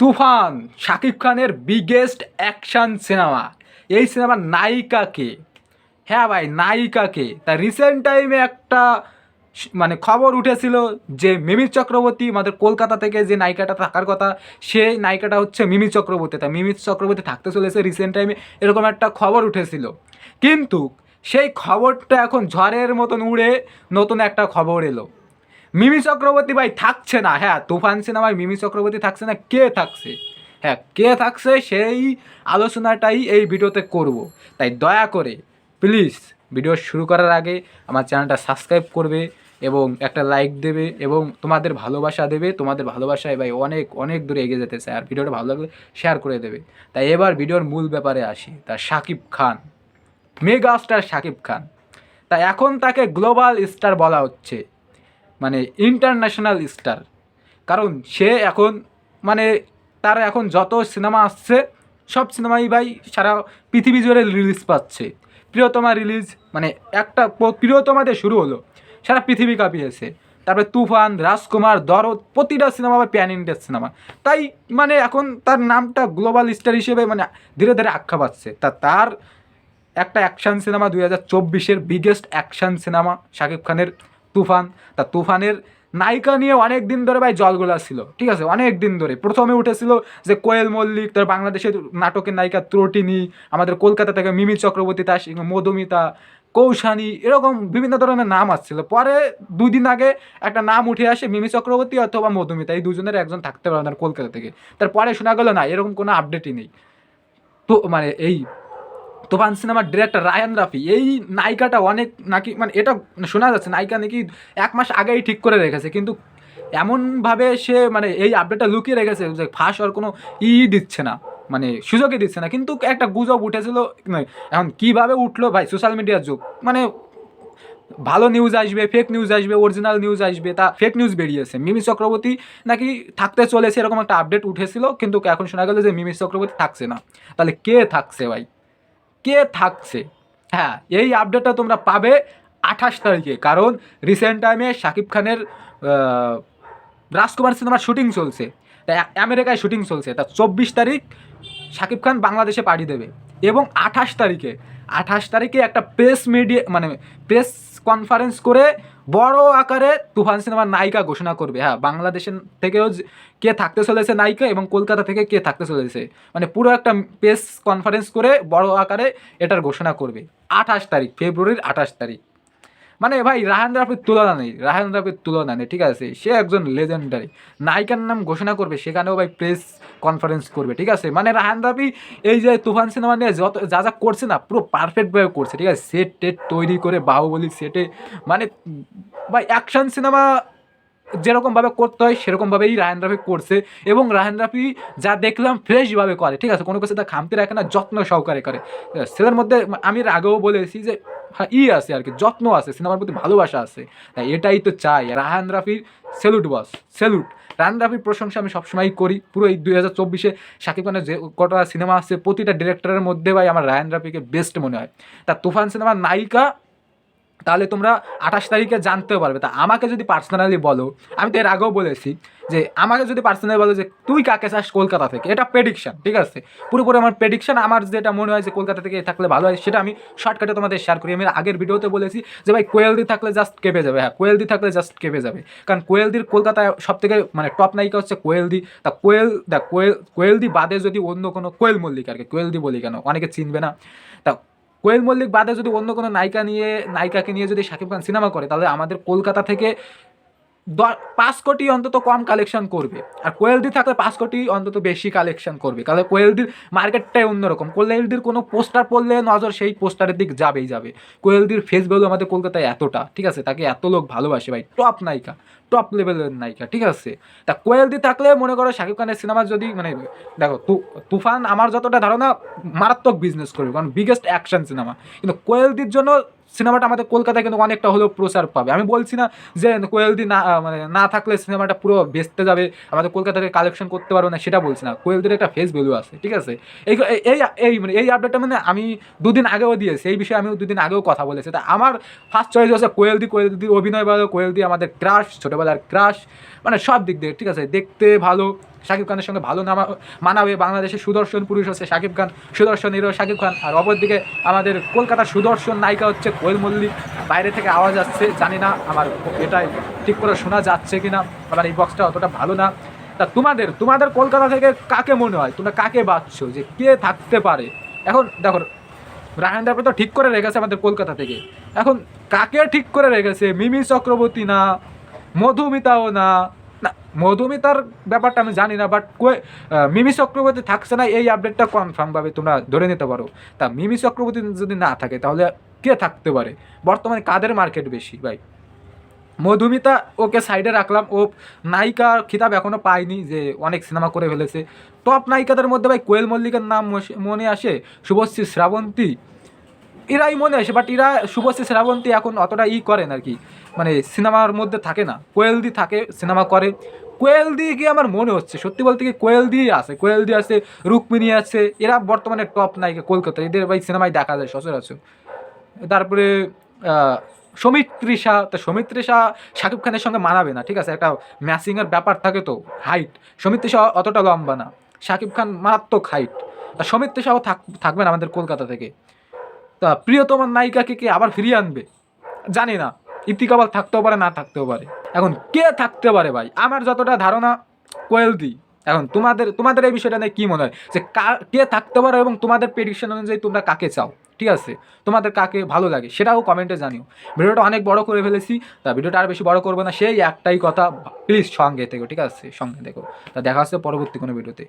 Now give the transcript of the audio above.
তুফান, শাকিব খানের biggest action cinema এই সিনেমার নায়িকাকে হ্যাঁ ভাই নায়িকাকে তা রিসেন্ট টাইমে একটা মানে খবর উঠেছিল যে মিমি চক্রবর্তী আমাদের কলকাতা থেকে যে নায়িকাটা থাকার কথা সেই নায়িকাটা হচ্ছে মিমি চক্রবর্তী। তা মিমি চক্রবর্তী থাকতে চলেছে রিসেন্ট টাইমে এরকম একটা খবর উঠেছিল। কিন্তু সেই খবরটা এখন ঝড়ের মতন উড়ে নতুন একটা খবর এলো। মিমি চক্রবর্তী ভাই থাকছে না। হ্যাঁ তুফান সিনেমায় মিমি চক্রবর্তী থাকছে না, কে থাকছে? হ্যাঁ কে থাকছে সেই আলোচনাটাই এই ভিডিওতে করব। তাই দয়া করে প্লিজ ভিডিও শুরু করার আগে আমার চ্যানেলটা সাবস্ক্রাইব করবে এবং একটা লাইক দেবে এবং তোমাদের ভালোবাসা দেবে। তোমাদের ভালোবাসায় ভাই অনেক অনেক দূরে এগিয়ে যেতে চায়। আর ভিডিওটা ভালো লাগলে শেয়ার করে দেবে। তাই এবার ভিডিওর মূল ব্যাপারে আসি। তা শাকিব খান মেগা স্টার শাকিব খান। তাই এখন তাকে গ্লোবাল স্টার বলা হচ্ছে। মানে ইন্টারন্যাশনাল স্টার কারণ সে এখন মানে তার এখন যত সিনেমা আসছে, সব সিনেমাই ভাই সারা পৃথিবী জুড়ে রিলিজ পাচ্ছে। প্রিয়তমা রিলিজ মানে একটা প্রিয়তমাতে শুরু হলো, সারা পৃথিবী কাঁপিয়েছে। তারপরে তুফান, রাজকুমার, দরদ, প্রতিটা সিনেমা বা প্যান ইন্ডিয়ার সিনেমা তাই মানে এখন তার নামটা গ্লোবাল স্টার হিসেবে মানে ধীরে ধীরে আখ্যা পাচ্ছে। তা তার একটা অ্যাকশন সিনেমা দুই হাজার চব্বিশের বিগেস্ট অ্যাকশন সিনেমা শাকিব খানের তুফান। তা তুফানের নায়িকা নিয়ে অনেক দিন ধরে ভাই জলগোলা ছিল, ঠিক আছে? অনেক দিন ধরে। প্রথমে উঠেছিল যে কোয়েল মল্লিক, তার বাংলাদেশের নাটকের নায়িকা ত্রটিনী আমাদের কলকাতা থেকে মিমি চক্রবর্তী, তার মধুমিতা, কৌশানী, এরকম বিভিন্ন ধরনের নাম আসছিল। পরে দুই দিন আগে একটা নাম উঠে আসে মিমি চক্রবর্তী অথবা মধুমিতা, এই দুজনের একজন থাকতে পারে না কলকাতা থেকে। তারপরে শোনা গেলো, না, এরকম কোনো আপডেটই নেই। তো মানে এই তুফান সিনেমার ডিরেক্টর রায়ান রাফি। এই নায়িকাটা অনেক নাকি মানে এটা শোনা যাচ্ছে, নায়িকা নাকি এক মাস আগেই ঠিক করে রেখেছে, কিন্তু এমনভাবে সে মানে এই আপডেটটা লুকিয়ে রেখেছে যে ফাঁস আর কোনো ই দিচ্ছে না মানে সুযোগই দিচ্ছে না। কিন্তু একটা গুজব উঠেছিল এখন কীভাবে উঠল ভাই সোশ্যাল মিডিয়ার যুগ? মানে ভালো নিউজ আসবে ফেক নিউজ আসবে অরিজিনাল নিউজ আসবে, তা ফেক নিউজ বেরিয়েছে। মিমি চক্রবর্তী নাকি থাকতে চলেছে, এরকম একটা আপডেট উঠেছিল, কিন্তু এখন শোনা গেল যে মিমি চক্রবর্তী থাকছে না। তাহলে কে থাকছে ভাই? কে থাকছে? হ্যাঁ এই আপডেটটা তোমরা পাবে আঠাশ তারিখে। কারণ রিসেন্ট টাইমে শাকিব খানের রাজকুমার সিনেমার শুটিং চলছে। তাই আমেরিকায় শুটিং চলছে। তা চব্বিশ তারিখ শাকিব খান বাংলাদেশে পাড়ি দেবে। এবং আঠাশ তারিখে আঠাশ তারিখে একটা প্রেস মিডিয়া মানে প্রেস কনফারেন্স করে বড় আকারে তুফান সিনেমার নায়িকা ঘোষণা করবে। হ্যাঁ বাংলাদেশের থেকেও কে থাকতে চলেছে নায়িকা এবং কলকাতা থেকে কে থাকতে চলেছে? মানে পুরো একটা প্রেস কনফারেন্স করে বড় আকারে এটার ঘোষণা করবে। আঠাশ তারিখ, ফেব্রুয়ারির আঠাশ তারিখ। মানে ভাই রাহান রাফির তুলনা নেই রাহান রাফির তুলনা নেই, ঠিক আছে? সে একজন লেজেন্ডারি নায়িকার নাম ঘোষণা করবে, সেখানেও ভাই প্রেস কনফারেন্স করবে, ঠিক আছে? মানে রাহান রাফি এই যে তুফান সিনেমা নিয়ে যত, যা যা করছে না, পুরো পারফেক্টভাবে করছে, ঠিক আছে? সেট টেট তৈরি করে, বাহুবলী সেটে মানে ভাই অ্যাকশন সিনেমা যেরকমভাবে করতে হয় সেরকমভাবেই রায়ন রাফি করছে। এবং রায়ন রাফি যা দেখলাম ফ্রেশভাবে করে, ঠিক আছে? কোনো কিছু তা খামতে রাখে না, যত্ন সহকারে করে? সেটার মধ্যে আমি আগেও বলেছি যে হ্যাঁ ই আছে আর কি, যত্ন আছে, সিনেমার প্রতি ভালোবাসা আছে। তাই এটাই তো চাই। রাহান রাফির সেলুট, বস, সেলুট। রাহান রাফির প্রশংসা আমি সবসময়ই করি। পুরো এই দুই হাজার চব্বিশে শাকিব খানের যে কটা সিনেমা আছে, প্রতিটা ডিরেক্টরের মধ্যে ভাই আমার রায়ান রাফিকে বেস্ট মনে হয়। তা তুফান সিনেমার নায়িকা তাহলে তোমরা আঠাশ তারিখে জানতেও পারবে। তা আমাকে যদি পার্সোনালি বলো, আমি তো এর আগেও বলেছি যে আমাকে যদি পার্সোনালি বলো যে তুই কাকে চাস কলকাতা থেকে, এটা প্রেডিকশন ঠিক আছে? পুরোপুরি আমার প্রেডিকশন আমার যেটা মনে হয় যে কলকাতা থেকে থাকলে ভালো হয়, সেটা আমি শর্টকাটে তোমাদের শেয়ার করি। আমি আগের ভিডিওতে বলেছি যে ভাই কোয়েলদি থাকলে জাস্ট কেঁপে যাবে হ্যাঁ কোয়েলদি থাকলে জাস্ট কেঁপে যাবে। কারণ কোয়েলদির কলকাতায় সব থেকে মানে টপ নায়িকা হচ্ছে কোয়েলদি। তা কোয়েল দা কোয়েল, কোয়েলদি বাদে যদি অন্য কোনো কোয়েল মল্লিক আর কি, কোয়েলদি বলি কেন? অনেকে চিনবে না। তা কোয়েল মল্লিক বাদে যদি অন্য কোনো নায়িকা নিয়ে, নায়িকাকে নিয়ে যদি শাকিব খান সিনেমা করে, তাহলে আমাদের কলকাতা থেকে পাঁচ কোটি অন্তত কম কালেকশন করবে। আর কোয়েলদি থাকলে পাঁচ কোটি অন্তত বেশি কালেকশন করবে। কারণ কোয়েলদির মার্কেটটাই অন্যরকম। কোয়েলদির কোনো পোস্টার পড়লে নজর সেই পোস্টারের দিক যাবেই যাবে। কোয়েলদির ফেস ভ্যালু আমাদের কলকাতায় এতটা, ঠিক আছে? তাকে এত লোক ভালোবাসে ভাই। টপ নায়িকা টপ লেভেলের নায়িকা, ঠিক আছে? তা কোয়েলদি থাকলে মনে করো শাকিব খানের সিনেমা যদি মানে দেখো তুফান আমার যতটা ধারণা, মারাত্মক বিজনেস করবে। কারণ বিগেস্ট অ্যাকশন সিনেমা কিন্তু কোয়েলদির জন্য সিনেমাটা আমাদের কলকাতায় কিন্তু অনেকটা হলেও প্রচার পাবে। আমি বলছি না যে কোয়েলদি না মানে না থাকলে সিনেমাটা পুরো বেচতে যাবে, আমাদের কলকাতা থেকে কালেকশন করতে পারব না সেটা বলছি না। কোয়েলদির একটা ফেস ভ্যালু আছে, ঠিক আছে? এই এই এই মানে এই আপডেটটা মানে আমি দুদিন আগেও দিয়েছি এই বিষয়ে আমিও দুদিন আগেও কথা বলেছি। তা আমার ফার্স্ট চয়েস হচ্ছে কোয়েলদি কোয়েলদি অভিনয় ভালো কোয়েলদি আমাদের ক্রাশ ছোটোবেলার ক্রাশ মানে সব দিক দিয়ে, ঠিক আছে? দেখতে ভালো শাকিব খানের সঙ্গে ভালো নামা মানাবে বাংলাদেশের সুদর্শন পুরুষ হচ্ছে শাকিব খান। সুদর্শন হিরো শাকিব খান। আর অপরদিকে আমাদের কলকাতার সুদর্শন নায়িকা হচ্ছে কোয়েল মল্লিক। বাইরে থেকে আওয়াজ আসছে, জানি না আমার এটাই ঠিক করে শোনা যাচ্ছে কিনা আমার এই বক্সটা অতটা ভালো না। তা তোমাদের তোমাদের কলকাতা থেকে কাকে মনে হয়? তোমরা কাকে বাঁচছো? যে কে থাকতে পারে? এখন দেখো রায়ন দাপে তো ঠিক করে রেখেছে আমাদের কলকাতা থেকে। এখন কাকে ঠিক করে রেখেছে? মিমি চক্রবর্তী না? মধুমিতাও না না? মধুমিতার ব্যাপারটা আমি জানি না বাট কোয়ে মিমি চক্রবর্তী থাকছে না, এই আপডেটটা কনফার্মভাবে তোমরা ধরে নিতে পারো। তা মিমি চক্রবর্তী যদি না থাকে, তাহলে কে থাকতে পারে? বর্তমানে কাদের মার্কেট বেশি? ভাই, মধুমিতা ওকে সাইডে রাখলাম, ও নায়িকার খিতাব এখনও পায়নি, যে অনেক সিনেমা করে ফেলেছে। টপ নায়িকাদের মধ্যে ভাই কোয়েল মল্লিকের নাম মনে আসে, শুভশ্রী শ্রাবন্তী। এরাই মনে আসে বাট এরা শুভশ্রী শ্রাবন্তী এখন অতটা ই করেন আর কি। মানে সিনেমার মধ্যে থাকে না। কোয়েলদি থাকে সিনেমা করে। কোয়েল দিয়ে কি আমার মনে হচ্ছে, সত্যি বলতে কি কোয়েল দিয়ে আছে, কোয়েল দিয়ে আছে, রুক্মিণী আছে, এরা বর্তমানে টপ নায়িকা কলকাতা এদের ভাই সিনেমায় দেখা যায় সচরাচর। তারপরে সৌমিত্রিষা, তো সৌমিত্রিষা শাকিব খানের সঙ্গে মানাবে না, ঠিক আছে? একটা ম্যাচিংয়ের ব্যাপার থাকে তো হাইট সৌমিত্রিষা অতটা লম্বা না, শাকিব খান মারাত্মক হাইট তা সৌমিত্রিষাও থাক, থাকবে না আমাদের কলকাতা থেকে। তা প্রিয়তমার নায়িকাকে কে আবার ফিরিয়ে আনবে? জানি না ইতিকাবাল থাকতেও পারে, না থাকতেও পারে। এখন কে থাকতে পারে ভাই? আমার যতটা ধারণা, কোয়েলদি। এখন তোমাদের তোমাদের এই বিষয়টা নিয়ে কী মনে হয়? যে কা- থাকতে পারো এবং তোমাদের প্রেডিকশন অনুযায়ী তোমরা কাকে চাও? ঠিক আছে? তোমাদের কাকে ভালো লাগে? সেটাও কমেন্টে জানিও। ভিডিওটা অনেক বড় করে ফেলেছি, তা ভিডিওটা আর বেশি বড় করব না। সেই একটাই কথা প্লিজ সঙ্গে থেকো, ঠিক আছে? সঙ্গে দেখো তা দেখা হচ্ছে পরবর্তী কোনো ভিডিওতে।